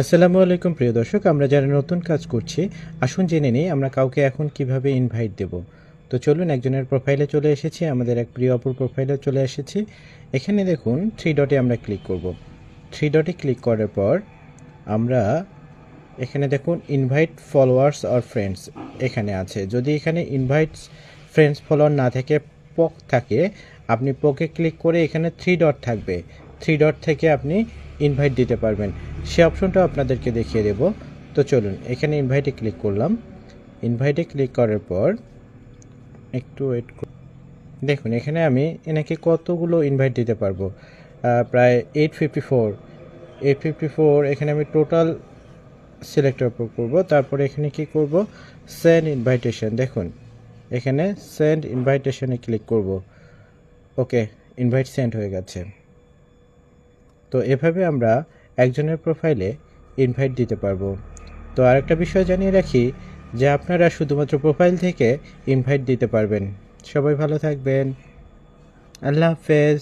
আসসালামু আলাইকুম, প্রিয় দর্শক। আমরা যারা নতুন কাজ করছি, আসুন জেনে নিই আমরা কাউকে এখন কীভাবে ইনভাইট দেব। তো চলুন একজনের প্রোফাইলে চলে এসেছি, আমাদের এক প্রিয় অপর প্রোফাইলে চলে এসেছি। এখানে দেখুন থ্রি ডটে আমরা ক্লিক করব। থ্রি ডটে ক্লিক করার পর আমরা এখানে দেখুন ইনভাইট ফলোয়ার্স অর ফ্রেন্ডস এখানে আছে। যদি এখানে ইনভাইট ফ্রেন্ডস ফলোয়ার না থেকে পক থাকে, আপনি পকে ক্লিক করে এখানে থ্রি ডট থাকবে। থ্রি ডট থেকে আপনি ইনভাইট দিতে পারবেন। সে অপশনটা আপনাদেরকে দেখিয়ে দেব। তো চলুন, এখানে ইনভাইটে ক্লিক করলাম। ইনভাইটে ক্লিক করার পর একটু ওয়েট দেখুন, এখানে আমি এনাকে কতগুলো ইনভাইট দিতে পারব? প্রায় eight fifty four eight fifty four এখানে আমি টোটাল সিলেক্টের উপর করব। তারপরে এখানে কি করব? সেন্ড ইনভাইটেশন দেখুন, এখানে সেন্ড ইনভাইটেশনে ক্লিক করব। ওকে ইনভাইট সেন্ড হয়ে গেছে। তো এভাবে আমরা একজনের প্রোফাইলে ইনভাইট দিতে পারব। তো আরেকটা বিষয় জানিয়ে রাখি যে আপনারা শুধুমাত্র প্রোফাইল থেকে ইনভাইট দিতে পারবেন। সবাই ভালো থাকবেন। আল্লাহ হাফেজ।